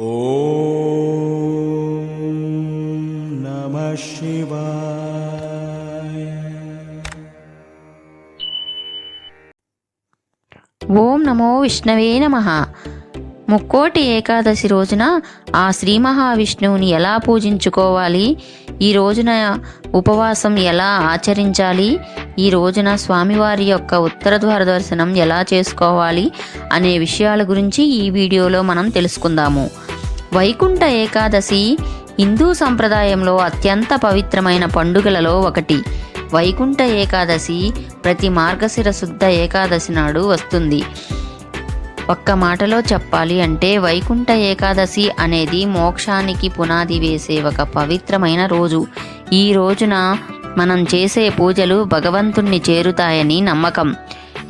నమ ఓం నమో విష్ణవే నమ. ముక్కోటి ఏకాదశి రోజున ఆ శ్రీ మహావిష్ణువుని ఎలా పూజించుకోవాలి? ఈ రోజున ఉపవాసం ఎలా ఆచరించాలి? ఈ రోజున స్వామివారి యొక్క ఉత్తర ద్వార దర్శనం ఎలా చేసుకోవాలి? అనే విషయాల గురించి ఈ వీడియోలో మనం తెలుసుకుందాము. వైకుంఠ ఏకాదశి హిందూ సంప్రదాయంలో అత్యంత పవిత్రమైన పండుగలలో ఒకటి. వైకుంఠ ఏకాదశి ప్రతి మార్గశిర శుద్ధ ఏకాదశి నాడు వస్తుంది. ఒక్క మాటలో చెప్పాలి అంటే వైకుంఠ ఏకాదశి అనేది మోక్షానికి పునాది వేసే ఒక పవిత్రమైన రోజు. ఈ రోజున మనం చేసే పూజలు భగవంతుణ్ణి చేరుతాయని నమ్మకం.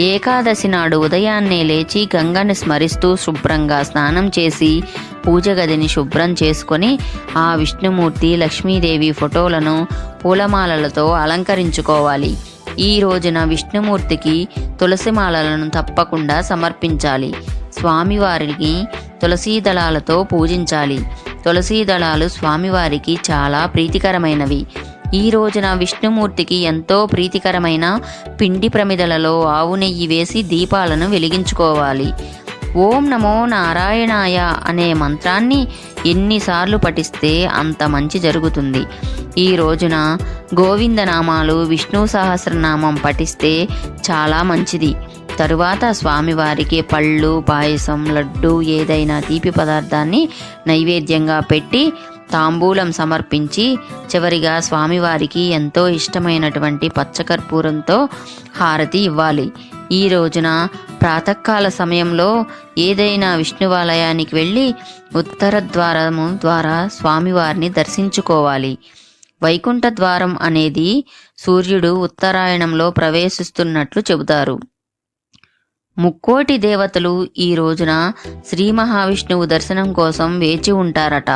ఏకాదశి నాడు ఉదయాన్నే లేచి గంగని స్మరిస్తూ శుభ్రంగా స్నానం చేసి పూజ గదిని శుభ్రం చేసుకొని ఆ విష్ణుమూర్తి లక్ష్మీదేవి ఫోటోలను పూలమాలలతో అలంకరించుకోవాలి. ఈ రోజున విష్ణుమూర్తికి తులసి మాలలను తప్పకుండా సమర్పించాలి. స్వామివారికి తులసీ దళాలతో పూజించాలి. తులసీ దళాలు స్వామివారికి చాలా ప్రీతికరమైనవి. ఈ రోజున విష్ణుమూర్తికి ఎంతో ప్రీతికరమైన పిండి ప్రమిదలలో ఆవు నెయ్యి వేసి దీపాలను వెలిగించుకోవాలి. ఓం నమో నారాయణాయ అనే మంత్రాన్ని ఎన్నిసార్లు పఠిస్తే అంత మంచి జరుగుతుంది. ఈ రోజున గోవిందనామాలు విష్ణు సహస్రనామం పఠిస్తే చాలా మంచిది. తరువాత స్వామివారికి పళ్ళు పాయసం లడ్డు ఏదైనా తీపి పదార్థాన్ని నైవేద్యంగా పెట్టి తాంబూలం సమర్పించి చివరిగా స్వామివారికి ఎంతో ఇష్టమైనటువంటి పచ్చకర్పూరంతో హారతి ఇవ్వాలి. ఈ రోజున ప్రాతకాల సమయంలో ఏదైనా విష్ణువాలయానికి వెళ్ళి ఉత్తర ద్వారము ద్వారా స్వామివారిని దర్శించుకోవాలి. వైకుంఠ ద్వారం అనేది సూర్యుడు ఉత్తరాయణంలో ప్రవేశిస్తున్నట్లు చెబుతారు. ముక్కోటి దేవతలు ఈ రోజున శ్రీ మహావిష్ణువు దర్శనం కోసం వేచి ఉంటారట.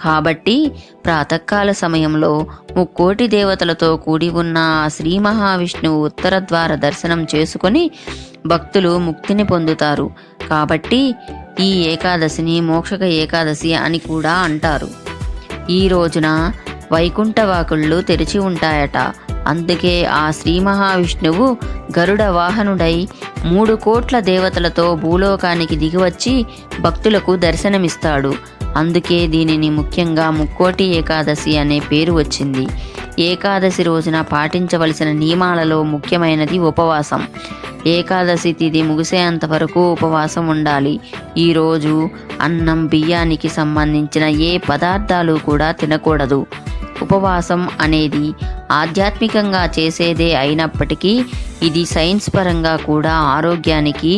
కాబట్టి ప్రాతకాల సమయంలో ముక్కోటి దేవతలతో కూడి ఉన్న శ్రీ మహావిష్ణువు ఉత్తర ద్వార దర్శనం చేసుకొని భక్తులు ముక్తిని పొందుతారు. కాబట్టి ఈ ఏకాదశిని మోక్షక ఏకాదశి అని కూడా అంటారు. ఈ రోజున వైకుంఠ వాకుళ్ళు తెరిచి ఉంటాయట. అందుకే ఆ శ్రీ మహావిష్ణువు గరుడ వాహనుడై మూడు కోట్ల దేవతలతో భూలోకానికి దిగివచ్చి భక్తులకు దర్శనమిస్తాడు. అందుకే దీనిని ముఖ్యంగా ముక్కోటి ఏకాదశి అనే పేరు వచ్చింది. ఏకాదశి రోజున పాటించవలసిన నియమాలలో ముఖ్యమైనది ఉపవాసం. ఏకాదశి తిథి ముగిసేంత వరకు ఉపవాసం ఉండాలి. ఈరోజు అన్నం బియ్యానికి సంబంధించిన ఏ పదార్థాలు కూడా తినకూడదు. ఉపవాసం అనేది ఆధ్యాత్మికంగా చేసేదే అయినప్పటికీ ఇది సైన్స్ పరంగా కూడా ఆరోగ్యానికి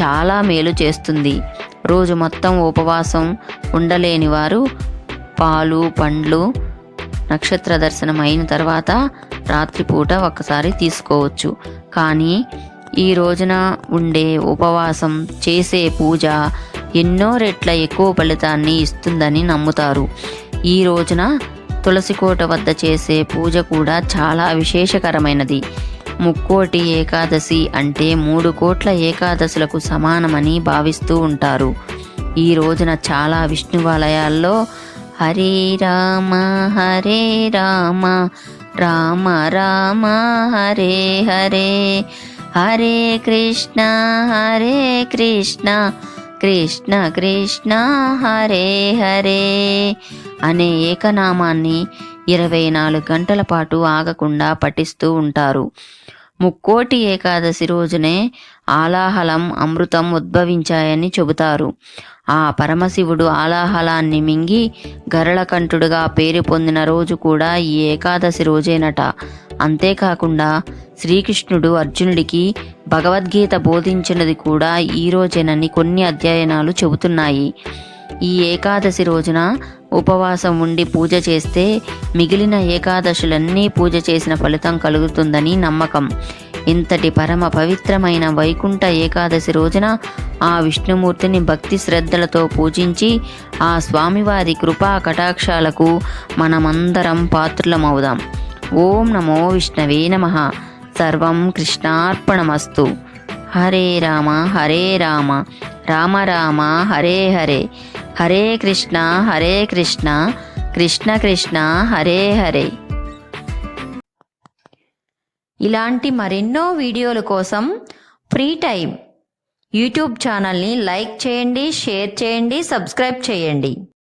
చాలా మేలు చేస్తుంది. రోజు మొత్తం ఉపవాసం ఉండలేని వారు పాలు పండ్లు నక్షత్ర దర్శనం అయిన తర్వాత రాత్రిపూట ఒక్కసారి తీసుకోవచ్చు. కానీ ఈ రోజున ఉండే ఉపవాసం చేసే పూజ ఎన్నో రెట్ల ఎక్కువ ఫలితాన్ని ఇస్తుందని నమ్ముతారు. ఈ రోజున తులసికోట వద్ద చేసే పూజ కూడా చాలా విశేషకరమైనది. ముక్కోటి ఏకాదశి అంటే మూడు కోట్ల ఏకాదశులకు సమానమని భావిస్తూ ఉంటారు. ఈ రోజున చాలా విష్ణువాలయాల్లో హరే రామ హరే రామ రామ రామ హరే హరే హరే కృష్ణ హరే కృష్ణ కృష్ణ కృష్ణ హరే హరే. అనే ఏకనామాన్ని ఇరవై నాలుగు గంటల పాటు ఆగకుండా పఠిస్తూ ఉంటారు. ముక్కోటి ఏకాదశి రోజునే ఆలాహలం అమృతం ఉద్భవించాయని చెబుతారు. ఆ పరమశివుడు ఆలాహలాన్ని మింగి గరళకంఠుడుగా పేరు పొందిన రోజు కూడా ఈ ఏకాదశి రోజేనట. అంతేకాకుండా శ్రీకృష్ణుడు అర్జునుడికి భగవద్గీత బోధించినది కూడా ఈ రోజేనని కొన్ని అధ్యయనాలు చెబుతున్నాయి. ఈ ఏకాదశి రోజున ఉపవాసం ఉండి పూజ చేస్తే మిగిలిన ఏకాదశులన్నీ పూజ చేసిన ఫలితం కలుగుతుందని నమ్మకం. ఇంతటి పరమ పవిత్రమైన వైకుంఠ ఏకాదశి రోజున ఆ విష్ణుమూర్తిని భక్తి శ్రద్ధలతో పూజించి ఆ స్వామివారి కృపా కటాక్షాలకు మనమందరం పాత్రులమవుదాం. ఓం నమో విష్ణవే నమ. సర్వం కృష్ణార్పణమస్తు. హరే రామ హరే రామ. రామ రామ హరే హరే. హరే కృష్ణ హరే కృష్ణ కృష్ణ కృష్ణ హరే హరే. ఇలాంటి మరెన్నో వీడియోల కోసం ఫ్రీ టైం యూట్యూబ్ ఛానల్ని లైక్ చేయండి షేర్ చేయండి సబ్స్క్రైబ్ చేయండి.